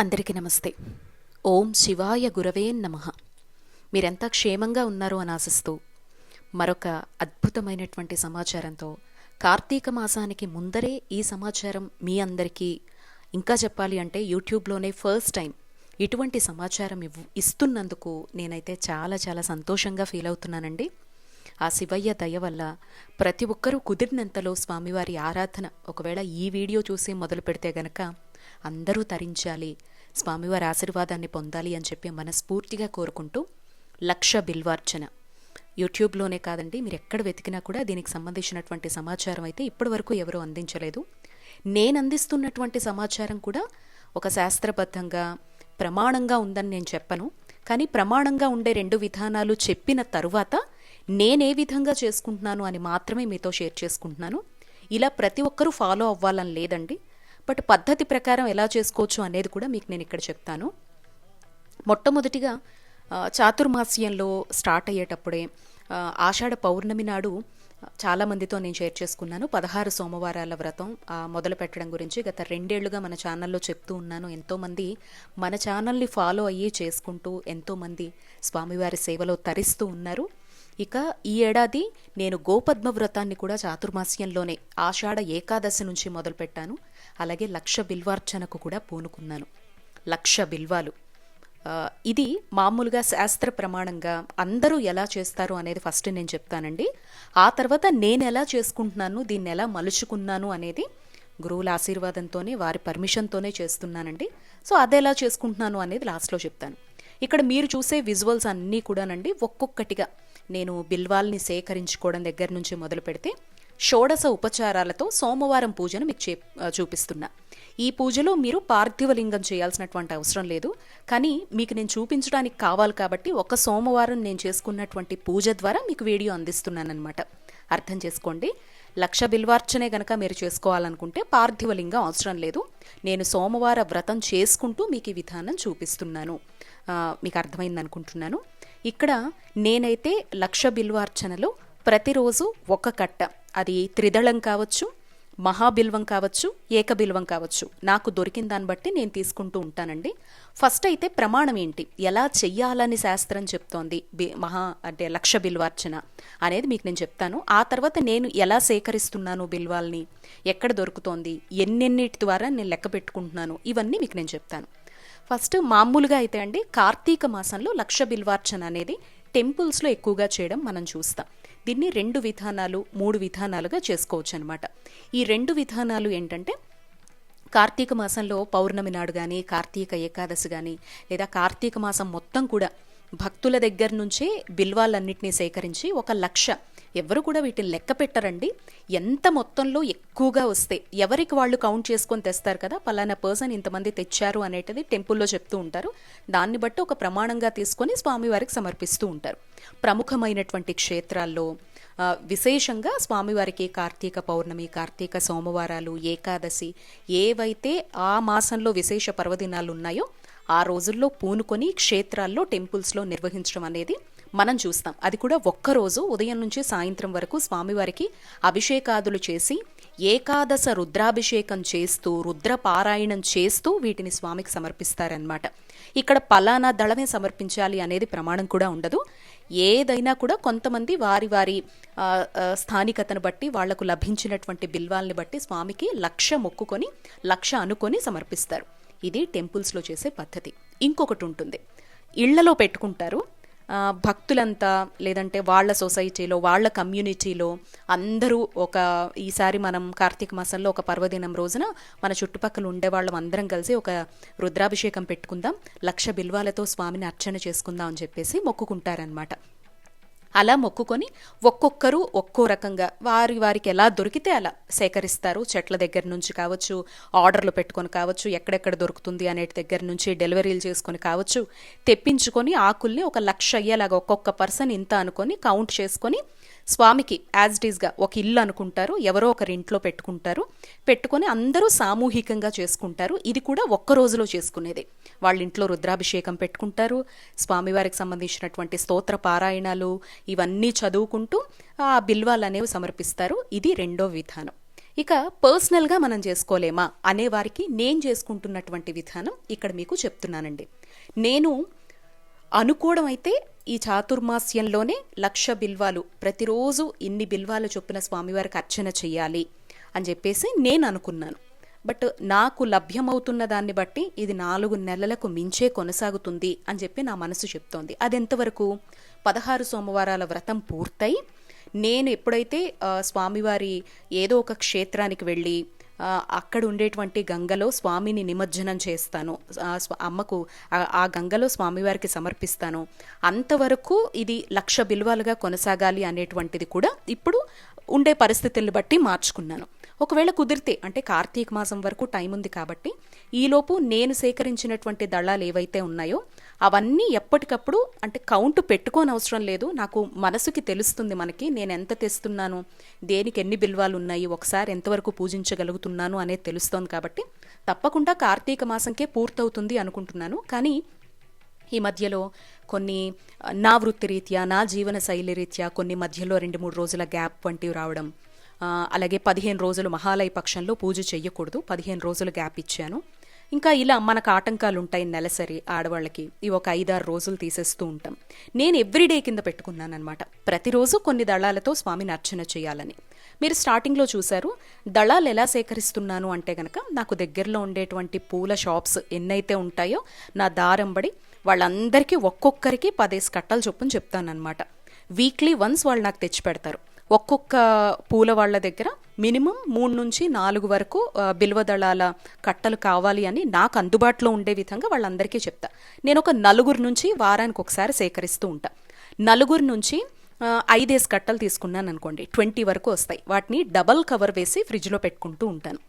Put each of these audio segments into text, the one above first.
అందరికీ నమస్తే. ఓం శివాయ గురవే నమ. మీరెంతా క్షేమంగా ఉన్నారు అని ఆశిస్తూ మరొక అద్భుతమైనటువంటి సమాచారంతో కార్తీక మాసానికి ముందరే ఈ సమాచారం మీ అందరికీ ఇంకా చెప్పాలి అంటే యూట్యూబ్లోనే ఫస్ట్ టైం ఇటువంటి సమాచారం ఇవ్వు ఇస్తున్నందుకు నేనైతే చాలా చాలా సంతోషంగా ఫీల్ అవుతున్నానండి. ఆ శివయ్య దయ వల్ల ప్రతి ఒక్కరూ కుదిరినంతలో స్వామివారి ఆరాధన ఒకవేళ ఈ వీడియో చూసి మొదలు పెడితే గనక అందరూ తరించాలి. స్వామివారి ఆశీర్వాదాన్ని పొందాలి అని చెప్పి మనస్ఫూర్తిగా కోరుకుంటూ లక్ష బిల్వార్చన. యూట్యూబ్లోనే కాదండి మీరు ఎక్కడ వెతికినా కూడా దీనికి సంబంధించినటువంటి సమాచారం అయితే ఇప్పటివరకు ఎవరూ అందించలేదు. నేను అందిస్తున్నటువంటి సమాచారం కూడా ఒక శాస్త్రబద్ధంగా ప్రమాణంగా ఉందని నేను చెప్పను. కానీ ప్రమాణంగా ఉండే రెండు విధానాలు చెప్పిన తరువాత నేనే విధంగా చేసుకుంటున్నాను అని మాత్రమే మీతో షేర్ చేసుకుంటున్నాను. ఇలా ప్రతి ఒక్కరూ ఫాలో అవ్వాలని లేదండి. బట్ పద్ధతి ప్రకారం ఎలా చేసుకోవచ్చు అనేది కూడా మీకు నేను ఇక్కడ చెప్తాను. మొట్టమొదటిగా చాతుర్మాస్యంలో స్టార్ట్ అయ్యేటప్పుడే ఆషాఢ పౌర్ణమి నాడు చాలామందితో నేను షేర్ చేసుకున్నాను. పదహారు సోమవారాల వ్రతం మొదలు పెట్టడం గురించి గత రెండేళ్ళుగా మన ఛానల్లో చెప్తూ ఉన్నాను. ఎంతోమంది మన ఛానల్ని ఫాలో అయ్యి చేసుకుంటూ ఎంతోమంది స్వామివారి సేవలో తరిస్తూ ఉన్నారు. ఇక ఈ ఏడాది నేను గోపద్మ వ్రతాన్ని కూడా చాతుర్మాస్యంలోనే ఆషాఢ ఏకాదశి నుంచి మొదలుపెట్టాను. అలాగే లక్ష బిల్వార్చనకు కూడా పూనుకున్నాను. లక్ష బిల్వాలు. ఇది మామూలుగా శాస్త్ర ప్రమాణంగా అందరూ ఎలా చేస్తారు అనేది ఫస్ట్ నేను చెప్తానండి. ఆ తర్వాత నేను ఎలా చేసుకుంటున్నాను దీన్ని ఎలా మలుచుకున్నాను అనేది గురువుల ఆశీర్వాదంతోనే వారి పర్మిషన్తోనే చేస్తున్నానండి. సో అది ఎలా చేసుకుంటున్నాను అనేది లాస్ట్లో చెప్తాను. ఇక్కడ మీరు చూసే విజువల్స్ అన్నీ కూడానండి ఒక్కొక్కటిగా. నేను బిల్వాల్ని సేకరించుకోవడం దగ్గర నుంచి మొదలు పెడితే షోడశ ఉపచారాలతో సోమవారం పూజను మీకు చే చూపిస్తున్నా. ఈ పూజలో మీరు పార్థివలింగం చేయాల్సినటువంటి అవసరం లేదు. కానీ మీకు నేను చూపించడానికి కావాలి కాబట్టి ఒక సోమవారం నేను చేసుకున్నటువంటి పూజ ద్వారా మీకు వీడియో అందిస్తున్నానమాట అర్థం చేసుకోండి. లక్ష బిల్వార్చనే గనక మీరు చేసుకోవాలనుకుంటే పార్థివలింగం అవసరం లేదు. నేను సోమవార వ్రతం చేసుకుంటూ మీకు ఈ విధానం చూపిస్తున్నాను. మీకు అర్థమైంది అనుకుంటున్నాను. ఇక్కడ నేనైతే లక్ష బిల్వార్చనలో ప్రతిరోజు ఒక కట్ట అది త్రిదళం కావచ్చు మహాబిల్వం కావచ్చు ఏకబిల్వం కావచ్చు. నాకు దొరికిన దాన్ని బట్టి నేను తీసుకుంటూ ఉంటానండి. ఫస్ట్ అయితే ప్రమాణం ఏంటి? ఎలా చెయ్యాలని శాస్త్రం చెప్తోంది. బి- మహా అంటే లక్ష బిల్వార్చన అనేది మీకు నేను చెప్తాను. ఆ తర్వాత నేను ఎలా సేకరిస్తున్నాను బిల్వాల్ని? ఎక్కడ దొరుకుతోంది? ఎన్నెన్నిటి ద్వారా నేను లెక్క పెట్టుకుంటున్నాను? ఇవన్నీ మీకు నేను చెప్తాను. ఫస్ట్ మామూలుగా అయితే అండి కార్తీక మాసంలో లక్ష బిల్వార్చన అనేది టెంపుల్స్లో ఎక్కువగా చేయడం మనం చూస్తాం. దీన్ని రెండు విధానాలు మూడు విధానాలుగా చేసుకోవచ్చు అనమాట ఈ రెండు విధానాలు ఏంటంటే కార్తీక మాసంలో పౌర్ణమి నాడు కానీ కార్తీక ఏకాదశి కానీ లేదా కార్తీక మాసం మొత్తం కూడా భక్తుల దగ్గర నుంచే బిల్వాలన్నింటినీ సేకరించి ఒక లక్ష ఎవరు కూడా వీటిని లెక్క పెట్టరండి. ఎంత మొత్తంలో ఎక్కువగా వస్తే ఎవరికి వాళ్ళు కౌంట్ చేసుకొని తెస్తారు కదా పలానా పర్సన్ ఇంతమంది తెచ్చారు అనేటిది టెంపుల్లో చెప్తూ ఉంటారు. దాన్ని బట్టి ఒక ప్రమాణంగా తీసుకొని స్వామివారికి సమర్పిస్తూ ఉంటారు. ప్రముఖమైనటువంటి క్షేత్రాల్లో విశేషంగా స్వామివారికి కార్తీక పౌర్ణమి కార్తీక సోమవారాలు ఏకాదశి ఏవైతే ఆ మాసంలో విశేష పర్వదినాలు ఉన్నాయో ఆ రోజుల్లో పూనుకొని క్షేత్రాల్లో టెంపుల్స్లో నిర్వహించడం అనేది మనం చూస్తాం. అది కూడా ఒక్కరోజు ఉదయం నుంచి సాయంత్రం వరకు స్వామివారికి అభిషేకాదులు చేసి ఏకాదశ రుద్రాభిషేకం చేస్తూ రుద్రపారాయణం చేస్తూ వీటిని స్వామికి సమర్పిస్తారనమాట ఇక్కడ పలానా దళమే సమర్పించాలి అనేది ప్రమాణం కూడా ఉండదు. ఏదైనా కూడా కొంతమంది వారి వారి స్థానికతను బట్టి వాళ్ళకు లభించినటువంటి బిల్వాల్ని బట్టి స్వామికి లక్ష మొక్కుకొని లక్ష అనుకొని సమర్పిస్తారు. ఇది టెంపుల్స్లో చేసే పద్ధతి. ఇంకొకటి ఉంటుంది. ఇళ్ళలో పెట్టుకుంటారు. భక్తులంతా లేదంటే వాళ్ళ సొసైటీలో వాళ్ళ కమ్యూనిటీలో అందరూ ఒక ఈసారి మనం కార్తీక మాసంలో ఒక పర్వదినం రోజున మన చుట్టుపక్కల ఉండే వాళ్ళం అందరం కలిసి ఒక రుద్రాభిషేకం పెట్టుకుందాం లక్ష బిల్వాలతో స్వామిని అర్చన చేసుకుందాం అని చెప్పేసి మొక్కుకుంటారనమాట అలా మొక్కుకొని ఒక్కొక్కరు ఒక్కో రకంగా వారి వారికి ఎలా దొరికితే అలా సేకరిస్తారు. చెట్ల దగ్గర నుంచి కావచ్చు ఆర్డర్లు పెట్టుకొని కావచ్చు ఎక్కడెక్కడ దొరుకుతుంది అనేటి దగ్గర నుంచి డెలివరీలు చేసుకొని కావచ్చు తెప్పించుకొని ఆకుల్ని ఒక లక్ష అయ్యేలాగా ఒక్కొక్క పర్సన్ ఇంత అనుకొని కౌంట్ చేసుకొని స్వామికి యాజ్ ఇట్ ఈస్గా ఒక ఇల్లు అనుకుంటారు ఎవరో ఒకరి ఇంట్లో పెట్టుకుంటారు. పెట్టుకొని అందరూ సామూహికంగా చేసుకుంటారు. ఇది కూడా ఒక్క రోజులో చేసుకునేది. వాళ్ళ ఇంట్లో రుద్రాభిషేకం పెట్టుకుంటారు. స్వామివారికి సంబంధించినటువంటి స్తోత్ర పారాయణాలు ఇవన్నీ చదువుకుంటూ ఆ బిల్వాలు అనేవి సమర్పిస్తారు. ఇది రెండో విధానం. ఇక పర్సనల్గా మనం చేసుకోలేమా అనేవారికి నేను చేసుకుంటున్నటువంటి విధానం ఇక్కడ మీకు చెప్తున్నానండి. నేను అనుకోవడం అయితే ఈ చాతుర్మాస్యంలోనే లక్ష బిల్వాలు. ప్రతిరోజు ఇన్ని బిల్వాలు చొప్పున స్వామివారికి అర్చన చెయ్యాలి అని చెప్పేసి నేను అనుకున్నాను. బట్ నాకు లభ్యమవుతున్న దాన్ని బట్టి ఇది నాలుగు నెలలకు మించే కొనసాగుతుంది అని చెప్పి నా మనసు చెప్తోంది. అది ఎంతవరకు పదహారు సోమవారాల వ్రతం పూర్తయి నేను ఎప్పుడైతే స్వామివారి ఏదో ఒక క్షేత్రానికి వెళ్ళి అక్కడ ఉండేటువంటి గంగలో స్వామిని నిమజ్జనం చేస్తాను. అమ్మకు ఆ- ఆ గంగలో స్వామివారికి సమర్పిస్తాను. అంతవరకు ఇది లక్ష బిల్వాలుగా కొనసాగాలి అనేటువంటిది కూడా ఇప్పుడు ఉండే పరిస్థితుల్ని బట్టి మార్చుకున్నాను. ఒకవేళ కుదిరితే అంటే కార్తీక మాసం వరకు టైం ఉంది కాబట్టి ఈలోపు నేను సేకరించినటువంటి దళాలు ఏవైతే ఉన్నాయో అవన్నీ ఎప్పటికప్పుడు అంటే కౌంట్ పెట్టుకోని అవసరం లేదు. నాకు మనసుకి తెలుస్తుంది మనకి నేను ఎంత తెస్తున్నాను దేనికి ఎన్ని బిల్వాలు ఉన్నాయి ఒకసారి ఎంతవరకు పూజించగలుగుతున్నాను అనేది తెలుస్తోంది కాబట్టి తప్పకుండా కార్తీక మాసంకే పూర్తవుతుంది అనుకుంటున్నాను. కానీ ఈ మధ్యలో కొన్ని నా వృత్తి రీత్యా నా జీవన శైలి రీత్యా కొన్ని మధ్యలో రెండు మూడు రోజుల గ్యాప్ వంటివి రావడం అలాగే పదిహేను రోజులు మహాలయ పక్షంలో పూజ చేయకూడదు పదిహేను రోజులు గ్యాప్ ఇచ్చాను. ఇంకా ఇలా మనకు ఆటంకాలు ఉంటాయి నెలసరి ఆడవాళ్ళకి. ఇవి ఒక ఐదారు రోజులు తీసేస్తూ ఉంటాం. నేను ఎవ్రీడే కింద పెట్టుకున్నాను అనమాట ప్రతిరోజు కొన్ని దళాలతో స్వామిని అర్చన చేయాలని. మీరు స్టార్టింగ్లో చూశారు దళాలు ఎలా సేకరిస్తున్నాను అంటే గనక నాకు దగ్గరలో ఉండేటువంటి పూల షాప్స్ ఎన్నైతే ఉంటాయో నా దారంబడి వాళ్ళందరికీ ఒక్కొక్కరికి పదేసి కట్టలు చొప్పున చెప్తానమాట వీక్లీ వన్స్ వాళ్ళు నాకు తెచ్చి పెడతారు. ఒక్కొక్క పూల వాళ్ళ దగ్గర మినిమం మూడు నుంచి నాలుగు వరకు బిల్వదళాల దళాల కట్టలు కావాలి అని నాకు అందుబాటులో ఉండే విధంగా వాళ్ళందరికీ చెప్తా. నేను ఒక నలుగురు నుంచి వారానికి ఒకసారి సేకరిస్తూ ఉంటా. నలుగురు నుంచి ఐదేసి కట్టలు తీసుకున్నాను అనుకోండి ట్వంటీ వరకు వస్తాయి. వాటిని డబల్ కవర్ వేసి ఫ్రిడ్జ్లో పెట్టుకుంటూ ఉంటాను.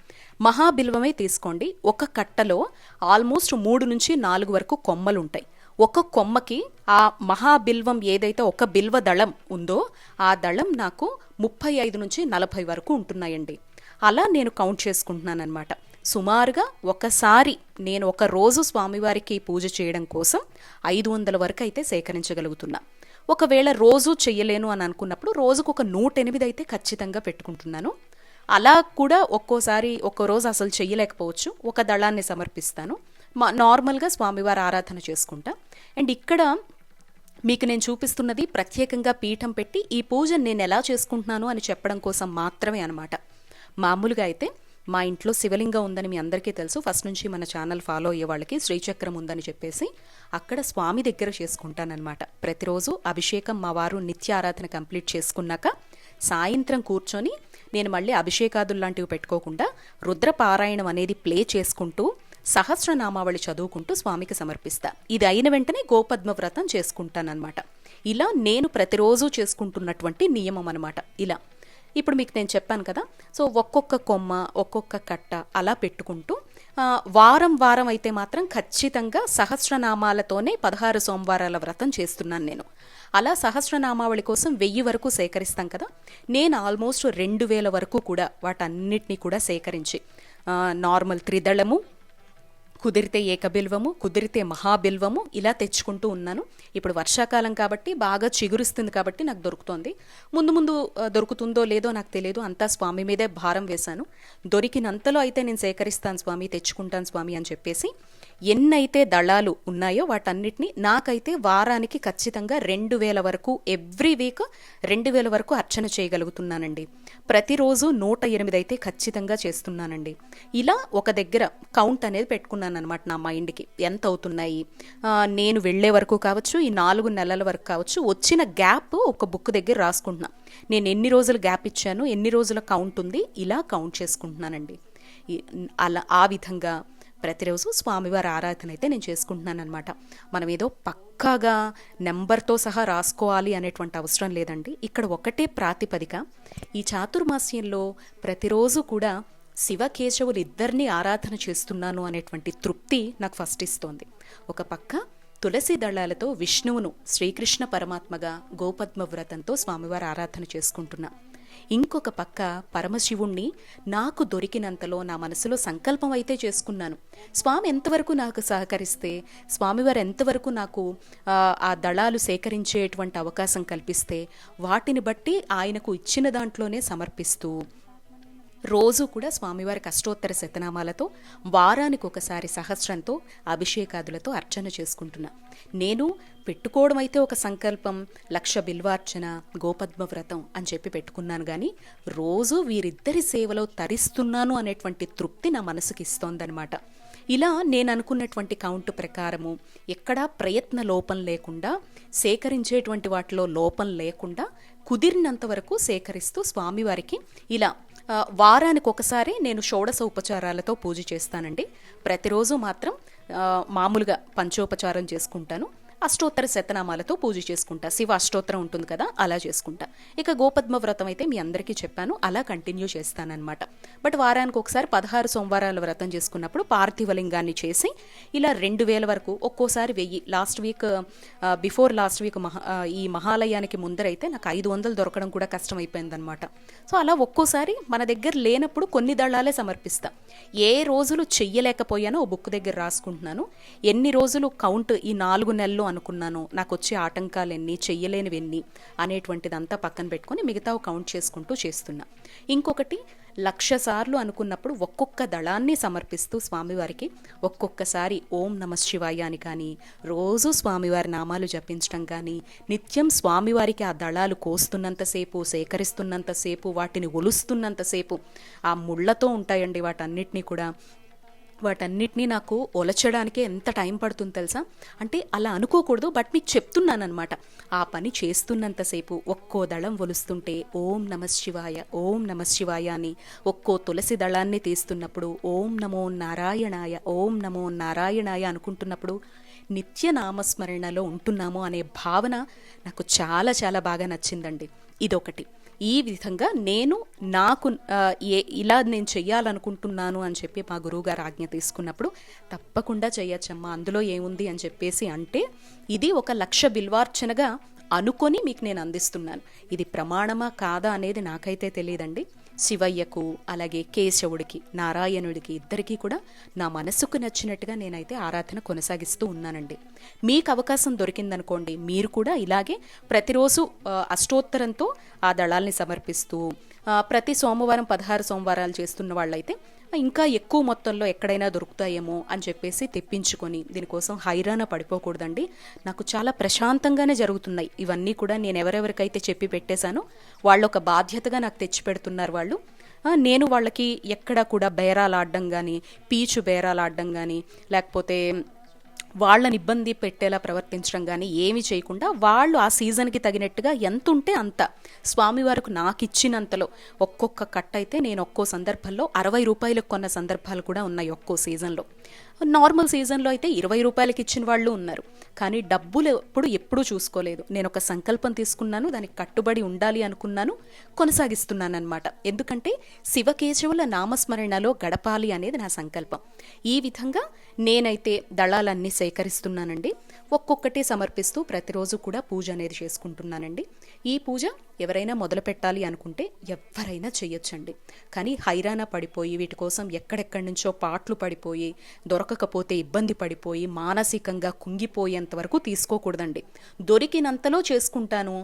మహాబిల్వమే తీసుకోండి. ఒక కట్టలో ఆల్మోస్ట్ మూడు నుంచి నాలుగు వరకు కొమ్మలు ఉంటాయి. ఒక కొమ్మకి ఆ మహాబిల్వం ఏదైతే ఒక బిల్వ దళం ఉందో ఆ దళం నాకు ముప్పై ఐదు నుంచి నలభై వరకు ఉంటున్నాయండి. అలా నేను కౌంట్ చేసుకుంటున్నాను అనమాట సుమారుగా ఒకసారి నేను ఒక రోజు స్వామివారికి పూజ చేయడం కోసం ఐదు వందల వరకు అయితే సేకరించగలుగుతున్నా. ఒకవేళ రోజు చెయ్యలేను అని అనుకున్నప్పుడు రోజుకు ఒక నూట ఎనిమిది అయితే ఖచ్చితంగా పెట్టుకుంటున్నాను. అలా కూడా ఒక్కోసారి ఒక్కో రోజు అసలు చెయ్యలేకపోవచ్చు. ఒక దళాన్ని సమర్పిస్తాను. మా నార్మల్గా స్వామివారి ఆరాధన చేసుకుంటా. అండ్ ఇక్కడ మీకు నేను చూపిస్తున్నది ప్రత్యేకంగా పీఠం పెట్టి ఈ పూజను నేను ఎలా చేసుకుంటున్నాను అని చెప్పడం కోసం మాత్రమే అనమాట మామూలుగా అయితే మా ఇంట్లో శివలింగం ఉందని మీ అందరికీ తెలుసు. ఫస్ట్ నుంచి మన ఛానల్ ఫాలో అయ్యే వాళ్ళకి శ్రీచక్రం ఉందని చెప్పేసి అక్కడ స్వామి దగ్గర చేసుకుంటానన్నమాట. ప్రతిరోజు అభిషేకం మా వారు నిత్య ఆరాధన కంప్లీట్ చేసుకున్నాక సాయంత్రం కూర్చొని నేను మళ్ళీ అభిషేకాదులు లాంటివి పెట్టుకోకుండా రుద్రపారాయణం అనేది ప్లే చేసుకుంటూ సహస్రనామావళి చదువుకుంటూ స్వామికి సమర్పిస్తా. ఇది అయిన వెంటనే గోపద్మ వ్రతం చేసుకుంటానన్నమాట. ఇలా నేను ప్రతిరోజు చేసుకుంటున్నటువంటి నియమం అనమాట ఇలా. ఇప్పుడు మీకు నేను చెప్పాను కదా. సో ఒక్కొక్క కొమ్మ ఒక్కొక్క కట్ట అలా పెట్టుకుంటూ వారం వారం అయితే మాత్రం ఖచ్చితంగా సహస్రనామాలతోనే పదహారు సోమవారాల వ్రతం చేస్తున్నాను నేను. అలా సహస్రనామావళి కోసం వెయ్యి వరకు సేకరిస్తాం కదా. నేను ఆల్మోస్ట్ రెండు వేల వరకు కూడా వాటన్నిటినీ కూడా సేకరించి నార్మల్ త్రిదళము కుదిరితే ఏకబిల్వము కుదిరితే మహాబిల్వము ఇలా తెచ్చుకుంటూ ఉన్నాను. ఇప్పుడు వర్షాకాలం కాబట్టి బాగా చిగురిస్తుంది కాబట్టి నాకు దొరుకుతోంది. ముందు ముందు దొరుకుతుందో లేదో నాకు తెలియదు. అంతా స్వామి మీదే భారం వేశాను. దొరికినంతలో అయితే నేను సేకరిస్తాను స్వామి తెచ్చుకుంటాను స్వామి అని చెప్పేసి ఎన్నైతే దళాలు ఉన్నాయో వాటన్నిటిని నాకైతే వారానికి ఖచ్చితంగా రెండు వేల వరకు ఎవ్రీ వీక్ రెండు వేల వరకు అర్చన చేయగలుగుతున్నానండి. ప్రతిరోజు నూట ఎనిమిది అయితే ఖచ్చితంగా చేస్తున్నానండి. ఇలా ఒక దగ్గర కౌంట్ అనేది పెట్టుకున్నాను అనమాట నా మైండ్కి ఎంత అవుతున్నాయి? నేను వెళ్ళే వరకు కావచ్చు ఈ నాలుగు నెలల వరకు కావచ్చు వచ్చిన గ్యాప్ ఒక బుక్ దగ్గర రాసుకుంటున్నా. నేను ఎన్ని రోజులు గ్యాప్ ఇచ్చాను ఎన్ని రోజుల కౌంట్ ఉంది ఇలా కౌంట్ చేసుకుంటున్నానండి. అలా ఆ విధంగా ప్రతిరోజు స్వామివారి ఆరాధన అయితే నేను చేసుకుంటున్నాను అనమాట మనం ఏదో పక్కాగా నెంబర్తో సహా రాసుకోవాలి అనేటువంటి అవసరం లేదండి. ఇక్కడ ఒకటే ప్రాతిపదిక ఈ చాతుర్మాస్యంలో ప్రతిరోజు కూడా శివకేశవులు ఇద్దరిని ఆరాధన చేస్తున్నాను అనేటువంటి తృప్తి నాకు ఫస్ట్ ఇస్తోంది. ఒక పక్క తులసి దళాలతో విష్ణువును శ్రీకృష్ణ పరమాత్మగా గోపద్మ వ్రతంతో స్వామివారి ఆరాధన చేసుకుంటున్నా. ఇంకొక పక్క పరమశివుణ్ణి నాకు దొరికినంతలో నా మనసులో సంకల్పం అయితే చేసుకున్నాను. స్వామి ఎంతవరకు నాకు సహకరిస్తే స్వామివారు ఎంతవరకు నాకు ఆ, దళాలు సేకరించేటువంటి అవకాశం కల్పిస్తే వాటిని బట్టి ఆయనకు ఇచ్చిన దాంట్లోనే సమర్పిస్తూ రోజు కూడా స్వామివారికి అష్టోత్తర శతనామాలతో వారానికి ఒకసారి సహస్రంతో అభిషేకాదులతో అర్చన చేసుకుంటున్నా. నేను పెట్టుకోవడం అయితే ఒక సంకల్పం లక్ష బిల్వార్చన గోపద్మ వ్రతం అని చెప్పి పెట్టుకున్నాను కానీ రోజు వీరిద్దరి సేవలో తరిస్తున్నాను అనేటువంటి తృప్తి నా మనసుకి ఇస్తోందనమాట ఇలా నేను అనుకున్నటువంటి కౌంట్ ప్రకారము ఎక్కడా ప్రయత్న లోపం లేకుండా సేకరించేటువంటి వాటిలో లోపం లేకుండా కుదిరినంత వరకు సేకరిస్తూ స్వామివారికి ఇలా వారానికి ఒకసారి నేను షోడశ ఉపచారాలతో పూజ చేస్తానండి. ప్రతిరోజు మాత్రం మామూలుగా పంచోపచారం చేసుకుంటాను. అష్టోత్తర శతనామాలతో పూజ చేసుకుంటా. శివ అష్టోత్తరం ఉంటుంది కదా అలా చేసుకుంటా. ఇక గోపద్మ వ్రతం అయితే మీ అందరికీ చెప్పాను అలా కంటిన్యూ చేస్తానన్నమాట. బట్ వారానికి ఒకసారి పదహారు సోమవారాల వ్రతం చేసుకున్నప్పుడు పార్థివలింగాన్ని చేసి ఇలా రెండు వేల వరకు ఒక్కోసారి వెయ్యి last week before last week మహా uh, ఈ మహాలయానికి ముందరైతే నాకు ఐదు వందలు దొరకడం కూడా కష్టమైపోయిందనమాట సో అలా ఒక్కోసారి మన దగ్గర లేనప్పుడు కొన్ని దళాలే సమర్పిస్తా. ఏ రోజులు చెయ్యలేకపోయానో ఓ బుక్ దగ్గర రాసుకుంటున్నాను. ఎన్ని రోజులు కౌంట్ ఈ నాలుగు నెలలు అనుకున్నాను. నాకు వచ్చే ఆటంకాలు ఎన్ని చెయ్యలేనివి ఎన్ని అనేటువంటిదంతా పక్కన పెట్టుకొని మిగతా కౌంట్ చేసుకుంటూ చేస్తున్నా. ఇంకొకటి లక్ష సార్లు అనుకున్నప్పుడు ఒక్కొక్క దళాన్ని సమర్పిస్తూ స్వామివారికి ఒక్కొక్కసారి ఓం నమ శివాయ అని కానీ రోజు స్వామివారి నామాలు జపించడం కానీ నిత్యం స్వామివారికి ఆ దళాలు కోస్తున్నంతసేపు సేకరిస్తున్నంతసేపు వాటిని ఒలుస్తున్నంతసేపు ఆ ముళ్ళతో ఉంటాయండి వాటన్నిటినీ కూడా. వాటన్నిటినీ నాకు ఒలచడానికి ఎంత టైం పడుతుంది తెలుసా? అంటే అలా అనుకోకూడదు బట్ మీకు చెప్తున్నానమాట ఆ పని చేస్తున్నంతసేపు ఒక్కో దళం ఒలుస్తుంటే ఓం నమ శివాయ ఓం నమ శివాయ అని ఒక్కో తులసి దళాన్ని తీస్తున్నప్పుడు ఓం నమో నారాయణాయ ఓం నమో నారాయణాయ అనుకుంటున్నప్పుడు నిత్య నామస్మరణలో ఉంటున్నాము అనే భావన నాకు చాలా చాలా బాగా నచ్చిందండి. ఇదొకటి. ఈ విధంగా నేను నాకు ఏ ఇలా నేను చెయ్యాలనుకుంటున్నాను అని చెప్పి మా గురువుగారు ఆజ్ఞ తీసుకున్నప్పుడు తప్పకుండా చెయ్యొచ్చమ్మా అందులో ఏముంది అని చెప్పేసి అంటే ఇది ఒక లక్ష బిల్వార్చనగా అనుకొని మీకు నేను అందిస్తున్నాను. ఇది ప్రమాణమా కాదా అనేది నాకైతే తెలియదండి. శివయ్యకు అలాగే కేశవుడికి నారాయణుడికి ఇద్దరికీ కూడా నా మనసుకు నచ్చినట్టుగా నేనైతే ఆరాధన కొనసాగిస్తూ ఉన్నానండి. మీకు అవకాశం దొరికిందనుకోండి మీరు కూడా ఇలాగే ప్రతిరోజు అష్టోత్తరంతో ఆ దళాల్ని సమర్పిస్తూ ప్రతి సోమవారం పదహారు సోమవారాలు చేస్తున్న వాళ్ళైతే ఇంకా ఎక్కువ మొత్తంలో ఎక్కడైనా దొరుకుతాయేమో అని చెప్పేసి తెప్పించుకొని దీనికోసం హైరాణ పడిపోకూడదండి. నాకు చాలా ప్రశాంతంగానే జరుగుతున్నాయి. ఇవన్నీ కూడా నేను ఎవరెవరికైతే చెప్పి పెట్టేశానో వాళ్ళు ఒక బాధ్యతగా నాకు తెచ్చి పెడుతున్నారు వాళ్ళు. నేను వాళ్ళకి ఎక్కడ కూడా బేరాలు ఆడడం కానీ పీచు బేరాలు ఆడడం కానీ లేకపోతే వాళ్ళని ఇబ్బంది పెట్టేలా ప్రవర్తించడం కానీ ఏమీ చేయకుండా వాళ్ళు ఆ సీజన్కి తగినట్టుగా ఎంత ఉంటే అంత. స్వామివారికి నాకు ఇచ్చినంతలో ఒక్కొక్క కట్ అయితే నేను ఒక్కో సందర్భంలో అరవై రూపాయలకు కొన్న సందర్భాలు కూడా ఉన్నాయి ఒక్కో సీజన్లో. నార్మల్ సీజన్లో అయితే ఇరవై రూపాయలకి ఇచ్చిన వాళ్ళు ఉన్నారు. కానీ డబ్బులు ఎప్పుడు ఎప్పుడూ చూసుకోలేదు. నేను ఒక సంకల్పం తీసుకున్నాను దానికి కట్టుబడి ఉండాలి అనుకున్నాను కొనసాగిస్తున్నాను అనమాట ఎందుకంటే శివకేశవుల నామస్మరణలో గడపాలి అనేది నా సంకల్పం. ఈ విధంగా నేనైతే దళాలన్నీ సేకరిస్తున్నానండి. ఒక్కొక్కటి సమర్పిస్తూ ప్రతిరోజు కూడా పూజ అనేది చేసుకుంటున్నానండి. ఈ పూజ ఎవరైనా మొదలు పెట్టాలి అనుకుంటే ఎవరైనా చేయొచ్చండి. కానీ హైరాణ పడిపోయి వీటి కోసం ఎక్కడెక్కడి నుంచో పాటలు పడిపోయి దొరక దొరకకపోతే ఇబ్బంది పడిపోయి మానసికంగా కుంగిపోయేంత వరకు తీసుకోకూడదండి. దొరికినంతలో చేసుకుంటాను.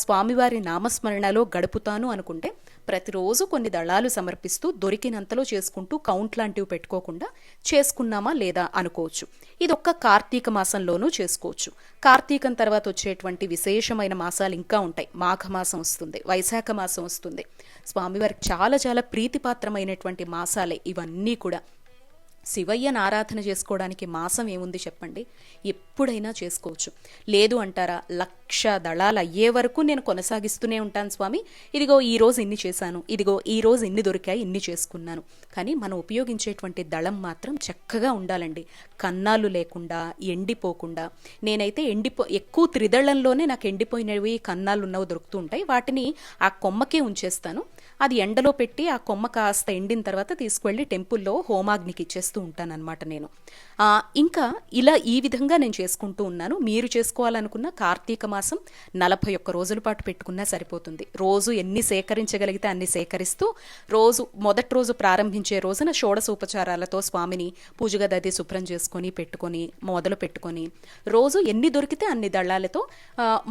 స్వామివారి నామస్మరణలో గడుపుతాను అనుకుంటే ప్రతిరోజు కొన్ని దళాలు సమర్పిస్తూ దొరికినంతలో చేసుకుంటూ కౌంట్ లాంటివి పెట్టుకోకుండా చేసుకున్నామా లేదా అనుకోవచ్చు. ఇది ఒక్క కార్తీక మాసంలోనూ చేసుకోవచ్చు. కార్తీకం తర్వాత వచ్చేటువంటి విశేషమైన మాసాలు ఇంకా ఉంటాయి. మాఘమాసం వస్తుంది వైశాఖ మాసం వస్తుంది. స్వామివారికి చాలా చాలా ప్రీతిపాత్రమైనటువంటి మాసాలే. ఇవన్నీ కూడా శివయ్యను ఆరాధన చేసుకోవడానికి మాసం ఏముంది చెప్పండి? ఎప్పుడైనా చేసుకోవచ్చు. లేదు అంటారా లక్ష దళాలు అయ్యే వరకు నేను కొనసాగిస్తూనే ఉంటాను స్వామి. ఇదిగో ఈ రోజు ఇన్ని చేశాను. ఇదిగో ఈ రోజు ఇన్ని దొరికాయి ఇన్ని చేసుకున్నాను. కానీ మనం ఉపయోగించేటువంటి దళం మాత్రం చక్కగా ఉండాలండి. కన్నాలు లేకుండా ఎండిపోకుండా. నేనైతే ఎండిపో ఎక్కువ త్రిదళంలోనే నాకు ఎండిపోయినవి కన్నాలు ఉన్నవి దొరుకుతూ ఉంటాయి. వాటిని ఆ కొమ్మకే ఉంచేస్తాను. అది ఎండలో పెట్టి ఆ కొమ్మ కాస్త ఎండిన తర్వాత తీసుకువెళ్ళి టెంపుల్లో హోమాగ్నికి ఇచ్చేస్తూ ఉంటానన్నమాట నేను. ఇంకా ఇలా ఈ విధంగా నేను చేసుకుంటూ ఉన్నాను. మీరు చేసుకోవాలనుకున్న కార్తీక మాసం నలభై ఒక్క రోజుల పాటు పెట్టుకున్నా సరిపోతుంది. రోజు ఎన్ని సేకరించగలిగితే అన్ని సేకరిస్తూ రోజు మొదటి రోజు ప్రారంభించే రోజున షోడశ ఉపచారాలతో స్వామిని పూజగదది శుభ్రం చేసుకొని పెట్టుకొని మొదలు పెట్టుకొని రోజు ఎన్ని దొరికితే అన్ని దళాలతో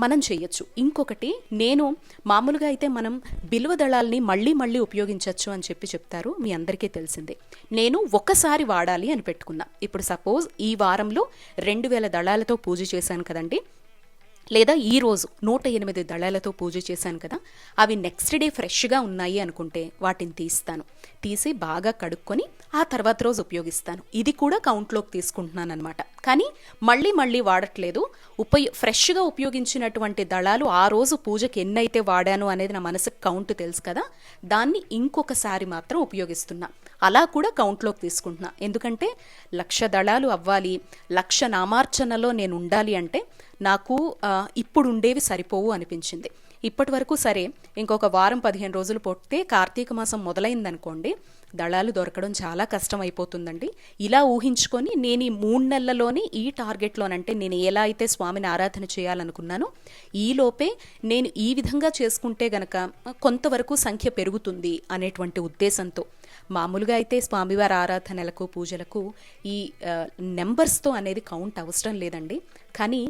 మనం చేయొచ్చు. ఇంకొకటి నేను మామూలుగా అయితే మనం బిల్వ దళాల్ని మళ్ళీ మళ్ళీ ఉపయోగించవచ్చు అని చెప్పి చెప్తారు. మీ అందరికీ తెలిసిందే. నేను ఒకసారి వాడాలి అని పెట్టుకున్నా. ఇప్పుడు సపోజ్ ఈ వారంలో రెండు వేల దళాలతో పూజ చేశాను కదండి. లేదా ఈ రోజు నూట ఎనిమిది దళాలతో పూజ చేశాను కదా. అవి నెక్స్ట్ డే ఫ్రెష్గా ఉన్నాయి అనుకుంటే వాటిని తీస్తాను. తీసి బాగా కడుక్కొని ఆ తర్వాత రోజు ఉపయోగిస్తాను. ఇది కూడా కౌంట్లోకి తీసుకుంటున్నాను అనమాట కానీ మళ్ళీ మళ్ళీ వాడట్లేదు. ఉపయో ఫ్రెష్గా ఉపయోగించినటువంటి దళాలు ఆ రోజు పూజకి ఎన్నైతే వాడాను అనేది నా మనసుకు కౌంట్ తెలుసు కదా. దాన్ని ఇంకొకసారి మాత్రం ఉపయోగిస్తున్నా. అలా కూడా కౌంట్లోకి తీసుకుంటున్నా. ఎందుకంటే లక్ష దళాలు అవ్వాలి లక్ష నామార్చనలో నేను ఉండాలి అంటే నాకు ఇప్పుడు ఉండేవి సరిపోవు అనిపించింది. ఇప్పటి వరకు సరే ఇంకొక వారం పదిహేను రోజులు పొట్టే కార్తీక మాసం మొదలైందనుకోండి దళాలు దొరకడం చాలా కష్టం అయిపోతుందండి ఇలా ఊహించుకొని నేను ఈ మూడు నెలల్లోనే ఈ టార్గెట్లోనంటే నేను ఎలా అయితే స్వామిని ఆరాధన చేయాలనుకున్నానో ఈలోపే నేను ఈ విధంగా చేసుకుంటే గనక కొంతవరకు సంఖ్య పెరుగుతుంది అనేటువంటి ఉద్దేశంతో మామూలుగా అయితే స్వామివారి ఆరాధనలకు పూజలకు ఈ నెంబర్స్తో అనేది కౌంట్ అవసరం లేదండి. కానీ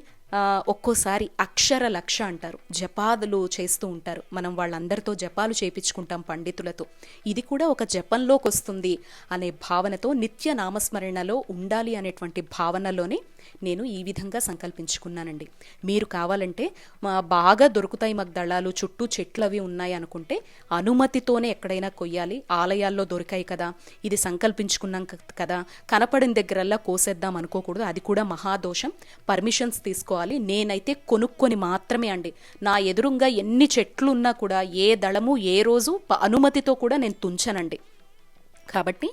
ఒక్కోసారి అక్షర లక్ష అంటారు. జపాదులు చేస్తూ ఉంటారు. మనం వాళ్ళందరితో జపాలు చేయించుకుంటాం పండితులతో. ఇది కూడా ఒక జపంలోకి వస్తుంది అనే భావనతో నిత్య నామస్మరణలో ఉండాలి అనేటువంటి భావనలోనే నేను ఈ విధంగా సంకల్పించుకున్నానండి. మీరు కావాలంటే మా బాగా దొరుకుతాయి మాకు దళాలు చుట్టూ చెట్లు అవి ఉన్నాయి అనుకుంటే అనుమతితోనే ఎక్కడైనా కొయ్యాలి. ఆలయాల్లో దొరికాయి కదా. ఇది సంకల్పించుకున్నాం క- కదా. కనపడిన దగ్గరల్లా కోసేద్దాం అనుకోకూడదు. అది కూడా మహాదోషం. పర్మిషన్స్ తీసుకో తీసుకోవాలి. నేనైతే కొనుక్కొని మాత్రమే అండి. నా ఎదురుంగా ఎన్ని చెట్లు ఉన్నా కూడా ఏ దళము ఏ రోజు అనుమతితో కూడా నేను తుంచనండి. కాబట్టి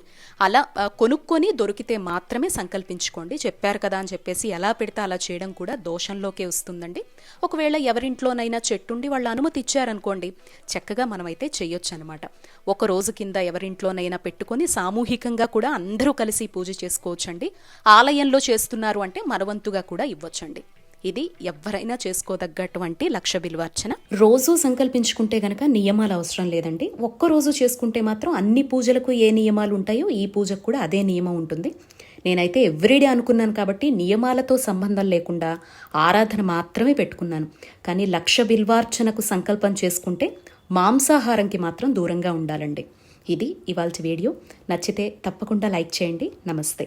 అలా కొనుక్కొని దొరికితే మాత్రమే సంకల్పించుకోండి. చెప్పారు కదా అని చెప్పేసి ఎలా పెడితే అలా చేయడం కూడా దోషంలోకే వస్తుందండి. ఒకవేళ ఎవరింట్లోనైనా చెట్టుండి వాళ్ళు అనుమతి ఇచ్చారనుకోండి చక్కగా మనమైతే చేయొచ్చు అనమాట ఒక రోజు కింద ఎవరింట్లోనైనా పెట్టుకొని సామూహికంగా కూడా అందరూ కలిసి పూజ చేసుకోవచ్చండి. ఆలయంలో చేస్తున్నారు అంటే మనవంతుగా కూడా ఇవ్వచ్చండి. ఇది ఎవరైనా చేసుకోదగ్గటువంటి లక్ష బిల్వార్చన రోజు సంకల్పించుకుంటే గనక నియమాలు అవసరం లేదండి. ఒక్క రోజు చేసుకుంటే మాత్రం అన్ని పూజలకు ఏ నియమాలు ఉంటాయో ఈ పూజకు కూడా అదే నియమం ఉంటుంది. నేనైతే ఎవ్రీడే అనుకున్నాను కాబట్టి నియమాలతో సంబంధం లేకుండా ఆరాధన మాత్రమే పెట్టుకున్నాను. కానీ లక్ష బిల్వార్చనకు సంకల్పం చేసుకుంటే మాంసాహారంకి మాత్రం దూరంగా ఉండాలండి. ఇది ఇవాళ వీడియో. నచ్చితే తప్పకుండా లైక్ చేయండి. నమస్తే.